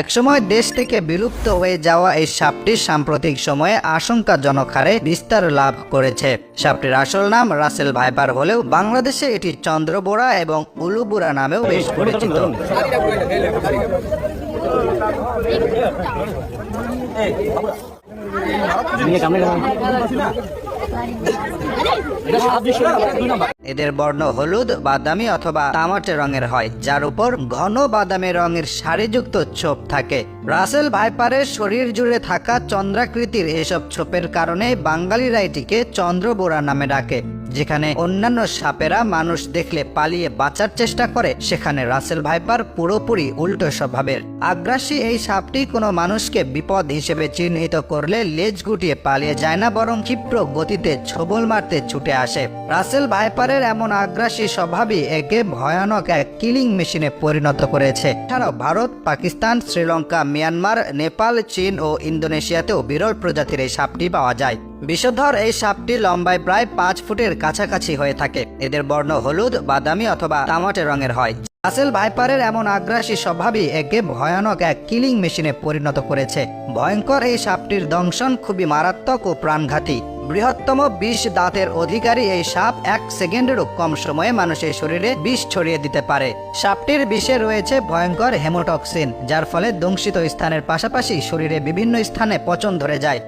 একসময় দেশ থেকে বিলুপ্ত হয়ে যাওয়া এই সাপটি সাম্প্রতিক সময়ে আশঙ্কাজনক হারে বিস্তার লাভ করেছে। সাপটির আসল নাম রাসেল ভাইপার হলেও বাংলাদেশে এটি চন্দ্রবোড়া এবং উলুবুড়া নামেও বেশ পরিচিত। এদের বর্ণ হলুদ, বাদামি অথবা তামাটে রঙের হয়, যার উপর ঘন বাদামি রঙের সারিযুক্ত ছোপ থাকে। রাসেল ভাইপারের শরীর জুড়ে থাকা চন্দ্রাকৃতির এসব ছোপের কারণে বাঙালিরা এটিকে চন্দ্রবোড়া নামে ডাকে। যেখানে অন্যান্য সাপেরা মানুষ দেখলে পালিয়ে বাঁচার চেষ্টা করে, সেখানে রাসেল ভাইপার পুরোপুরি উল্টো স্বভাবের। আগ্রাসী এই সাপটি কোনো মানুষকে বিপদ হিসেবে চিহ্নিত করলে লেজ গুটিয়ে পালিয়ে যায় না, বরং ক্ষিপ্র গতিতে ছবল মারতে ছুটে আসে। রাসেল ভাইপারের এমন আগ্রাসী স্বভাবই একে ভয়ানক এক কিলিং মেশিনে পরিণত করেছে। এছাড়াও ভারত, পাকিস্তান, শ্রীলঙ্কা, মিয়ানমার, নেপাল, চীন ও ইন্দোনেশিয়াতেও বিরল প্রজাতির এই সাপটি পাওয়া যায়। বিষধর এই সাপটি লম্বায় প্রায় পাঁচ ফুটের কাছাকাছি হয়ে থাকে। এদের বর্ণ হলুদ, বাদামি অথবা তামাটে রঙের হয়। রাসেল ভাইপারের এমন আগ্রাসী স্বভাবই একে ভয়ানক এক কিলিং মেশিনে পরিণত করেছে। ভয়ঙ্কর এই সাপটির দংশন খুবই মারাত্মক ও প্রাণঘাতী। বৃহত্তম বিষ দাঁতের অধিকারী এই সাপ এক সেকেন্ডেরও কম সময়ে মানুষের শরীরে বিষ ছড়িয়ে দিতে পারে। সাপটির বিষে রয়েছে ভয়ঙ্কর হেমোটক্সিন, যার ফলে দংশিত স্থানের পাশাপাশি শরীরে বিভিন্ন স্থানে পচন ধরে যায়।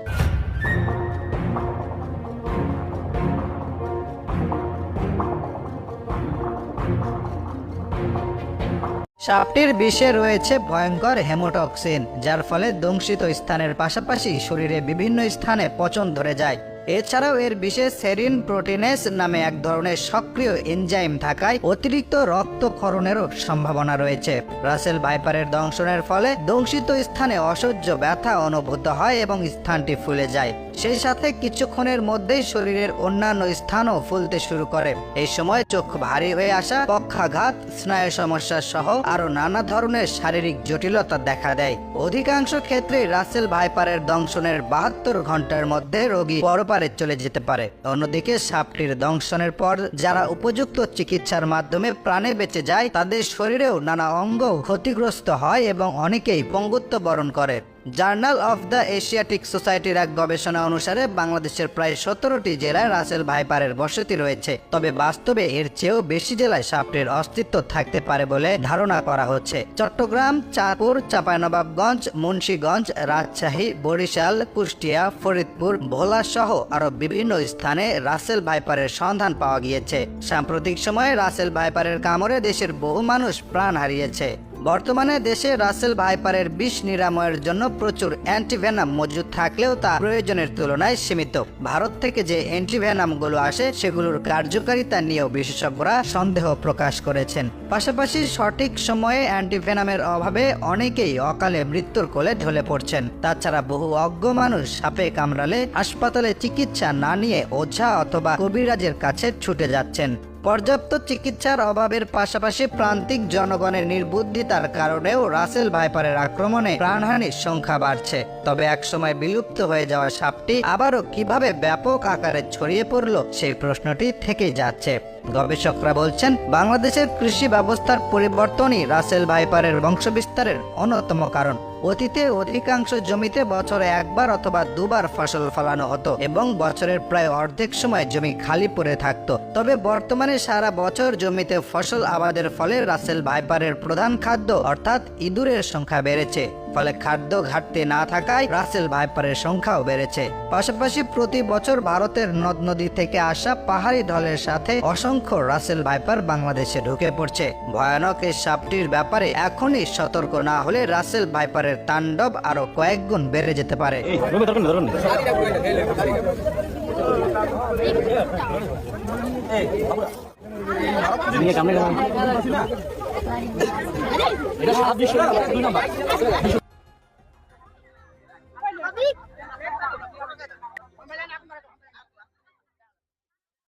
সাপটির বিষে রয়েছে ভয়ঙ্কর হেমোটক্সিন, যার ফলে দংশিত স্থানের পাশাপাশি শরীরে বিভিন্ন স্থানে পচন ধরে যায়। এছাড়াও এর বিশেষ সেরিন প্রোটিনেস নামে এক ধরনের সক্রিয় এনজাইম থাকায় অতিরিক্ত রক্তক্ষরণেরও সম্ভাবনা রয়েছে। রাসেল ভাইপারের দংশনের ফলে দংশিত স্থানে অসহ্য ব্যথা অনুভূত হয় এবং স্থানটি ফুলে যায়। সেই সাথে কিছুক্ষণের মধ্যেই শরীরের অন্যান্য স্থানও ফুলতে শুরু করে। এই সময় চোখ ভারী হয়ে আসা পক্ষাঘাত, স্নায়ু সমস্যা সহ আরও নানা ধরনের শারীরিক জটিলতা দেখা দেয়। অধিকাংশ ক্ষেত্রে রাসেল ভাইপারের দংশনের বাহাত্তর ঘণ্টার মধ্যে রোগী পরপারে চলে যেতে পারে। অন্যদিকে সাপটির দংশনের পর যারা উপযুক্ত চিকিৎসার মাধ্যমে প্রাণে বেঁচে যায়, তাদের শরীরেও নানা অঙ্গ ক্ষতিগ্রস্ত হয় এবং অনেকেই পঙ্গুত্ব বরণ করে। জার্নাল অফ দ্য এশিয়াটিক সোসাইটির এক গবেষণা অনুসারে বাংলাদেশের প্রায় সতেরোটি জেলায় রাসেল ভাইপারের বসতি রয়েছে। তবে বাস্তবে এর চেয়েও বেশি জেলায় সাপটির অস্তিত্ব থাকতে পারে বলে ধারণা করা হচ্ছে। চট্টগ্রাম, চাঁদপুর, চাঁপাইনবাবগঞ্জ, মুন্সীগঞ্জ, রাজশাহী, বরিশাল, কুষ্টিয়া, ফরিদপুর, ভোলা সহ আরও বিভিন্ন স্থানে রাসেল ভাইপারের সন্ধান পাওয়া গিয়েছে। সাম্প্রতিক সময়ে রাসেল ভাইপারের কামড়ে দেশের বহু মানুষ প্রাণ হারিয়েছে। বর্তমানে দেশে রাসেল ভাইপারের বিষ নিরাময়ের জন্য প্রচুর অ্যান্টিভেনাম মজুদ থাকলেও তা প্রয়োজনের তুলনায় সীমিত। ভারত থেকে যে অ্যান্টিভেনামগুলো আসে, সেগুলোর কার্যকারিতা নিয়েও বিশেষজ্ঞরা সন্দেহ প্রকাশ করেছেন। পাশাপাশি সঠিক সময়ে অ্যান্টিভেনামের অভাবে অনেকেই অকালে মৃত্যুর কোলে ঢলে পড়ছেন। তাছাড়া বহু অজ্ঞ মানুষ সাপে কামড়ালে হাসপাতালে চিকিৎসা না নিয়ে ওঝা অথবা কবিরাজের কাছে ছুটে যাচ্ছেন। পর্যাপ্ত চিকিৎসার অভাবের পাশাপাশি প্রান্তিক জনগণের নির্বুদ্ধিতার কারণেও রাসেল ভাইপারের আক্রমণে প্রাণহানির সংখ্যা বাড়ছে। তবে একসময় বিলুপ্ত হয়ে যাওয়া সাপটি আবারও কীভাবে ব্যাপক আকারে ছড়িয়ে পড়ল, সেই প্রশ্নটি থেকে যাচ্ছে। গবেষকরা বলছেন, বাংলাদেশের কৃষি ব্যবস্থার পরিবর্তনই রাসেল ভাইপারের বংশবিস্তারের অন্যতম কারণ। অতীতে অধিকাংশ জমিতে বছরে একবার অথবা দুবার ফসল ফলানো হতো এবং বছরের প্রায় অর্ধেক সময় জমি খালি পড়ে থাকত। তবে বর্তমানে সারা বছর জমিতে ফসল আবাদের ফলে রাসেল ভাইপারের প্রধান খাদ্য অর্থাৎ ইঁদুরের সংখ্যা বেড়েছে। ফলে খাদ্য ঘাটতি না থাকায় রাসেল ভাইপারের সংখ্যাও বেড়েছে। পাশাপাশি প্রতি বছর ভারতের নদ নদী থেকে আসা পাহাড়ি ঢলের সাথে অসংখ্য রাসেল ভাইপার বাংলাদেশে ঢুকে পড়ছে। ভয়ানক এই সাপটির ব্যাপারে এখনই সতর্ক না হলে রাসেল ভাইপারের তাণ্ডব আরও কয়েক গুণ বেড়ে যেতে পারে। কামড়ে